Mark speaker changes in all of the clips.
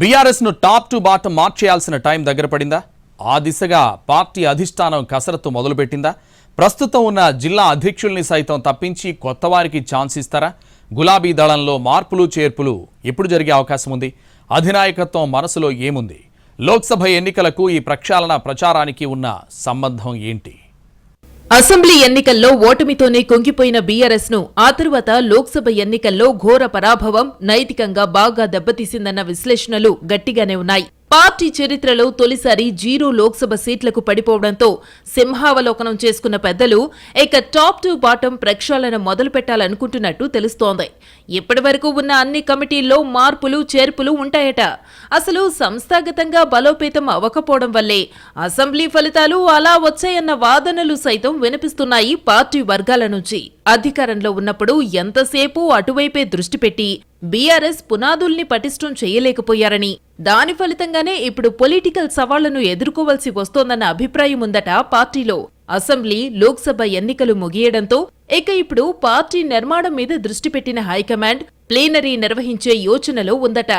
Speaker 1: బీఆర్ఎస్ను top to bottom మార్చేయాల్సిన time దగ్గర పడిందా? ఆ దిశగా పార్టీ అధిష్టానం కసరత్తు మొదలుపెట్టిందా? ప్రస్తుతం ఉన్న జిల్లా అధ్యక్షుల్ని సైతం తప్పించి కొత్త వారికి ఛాన్స్ ఇస్తారా? గులాబీ దళంలో మార్పులు చేర్పులు ఎప్పుడు జరిగే అవకాశం ఉంది? అధినాయకత్వం మనసులో ఏముంది? లోక్సభ ఎన్నికలకు ఈ ప్రక్షాళన ప్రచారానికి ఉన్న సంబంధం ఏంటి?
Speaker 2: అసెంబ్లీ ఎన్నికల్లో ఓటమితోనే కుంగిపోయిన బీఆర్ఎస్ను ఆ తరువాత లోక్సభ ఎన్నికల్లో ఘోర పరాభవం నైతికంగా బాగా దెబ్బతీసిందన్న విశ్లేషణలు గట్టిగానే ఉన్నాయి. పార్టీ చరిత్రలో తొలిసారి జీరో లోక్సభ సీట్లకు పడిపోవడంతో సింహావలోకనం చేసుకున్న పెద్దలు ఇక టాప్ టు బాటం ప్రక్షాళన మొదలు పెట్టాలనుకుంటున్నట్టు తెలుస్తోంది. ఇప్పటి వరకు ఉన్న అన్ని కమిటీల్లో మార్పులు చేర్పులు ఉంటాయట. అసలు సంస్థాగతంగా బలోపేతం అవ్వకపోవడం వల్లే అసెంబ్లీ ఫలితాలు అలా వచ్చాయన్న వాదనలు సైతం వినిపిస్తున్నాయి పార్టీ వర్గాల నుంచి. అధికారంలో ఉన్నప్పుడు ఎంతసేపు అటువైపే దృష్టి పెట్టి బీఆర్ఎస్ పునాదుల్ని పటిష్టం చేయలేకపోయారని దాని ఫలితంగానే ఇప్పుడు పొలిటికల్ సవాళ్ళను ఎదుర్కోవలసి వస్తోందన్న అభిప్రాయం ఉందట పార్టీలో. అసెంబ్లీ లోక్సభ ఎన్నికలు ముగియడంతో ఇక ఇప్పుడు పార్టీ నిర్మాణం మీద దృష్టి పెట్టిన హైకమాండ్ ప్లీనరీ నిర్వహించే యోచనలో ఉందట.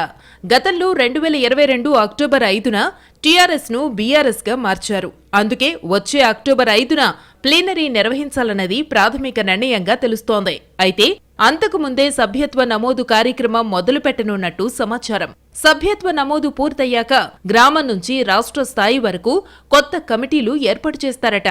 Speaker 2: గతంలో రెండు వేల ఇరవై రెండు అక్టోబర్ ఐదున టీఆర్ఎస్ను బీఆర్ఎస్గా మార్చారు. అందుకే వచ్చే అక్టోబర్ ఐదున ప్లీనరీ నిర్వహించాలన్నది ప్రాథమిక నిర్ణయంగా తెలుస్తోంది. అయితే అంతకు ముందే సభ్యత్వ నమోదు కార్యక్రమం మొదలుపెట్టనున్నట్టు సమాచారం. సభ్యత్వ నమోదు పూర్తయ్యాక గ్రామం నుంచి రాష్ట్ర స్థాయి వరకు కొత్త కమిటీలు ఏర్పాటు చేస్తారట.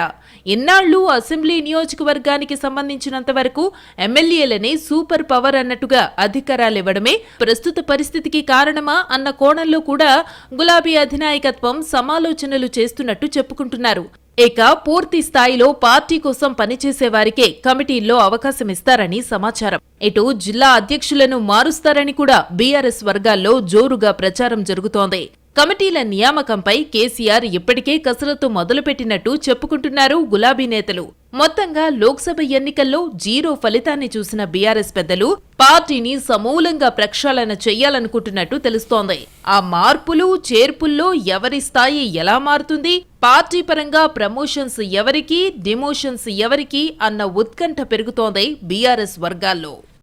Speaker 2: ఇన్నాళ్ళు అసెంబ్లీ నియోజకవర్గానికి సంబంధించినంత వరకు ఎమ్మెల్యేలనే సూపర్ పవర్ అన్నట్టుగా అధికారాలివ్వడమే ప్రస్తుత పరిస్థితికి కారణమా అన్న కోణంలో కూడా గులాబీ అధినాయకత్వం సమాలోచనలు చేస్తున్నట్టు చెప్పుకుంటున్నారు. ఇక పూర్తి స్థాయిలో పార్టీ కోసం పనిచేసే వారికే కమిటీల్లో అవకాశమిస్తారని సమాచారం. ఇటు జిల్లా అధ్యక్షులను మారుస్తారని కూడా బీఆర్ఎస్ వర్గాల్లో జోరుగా ప్రచారం జరుగుతోంది. కమిటీల నియామకంపై కేసీఆర్ ఇప్పటికే కసరత్తు మొదలుపెట్టినట్టు చెప్పుకుంటున్నారు గులాబీ నేతలు. మొత్తంగా లోక్సభ ఎన్నికల్లో జీరో ఫలితాన్ని చూసిన బీఆర్ఎస్ పెద్దలు పార్టీని సమూలంగా ప్రక్షాళన చేయాలనుకుంటున్నట్టు తెలుస్తోంది. ఆ మార్పులు చేర్పుల్లో ఎవరి స్థాయి ఎలా మారుతుంది పార్టీ పరంగా ప్రమోషన్స్ ఎవరికి డిమోషన్స్ ఎవరికి అన్న ఉత్కంఠ పెరుగుతోంది బీఆర్ఎస్ వర్గాల్లో.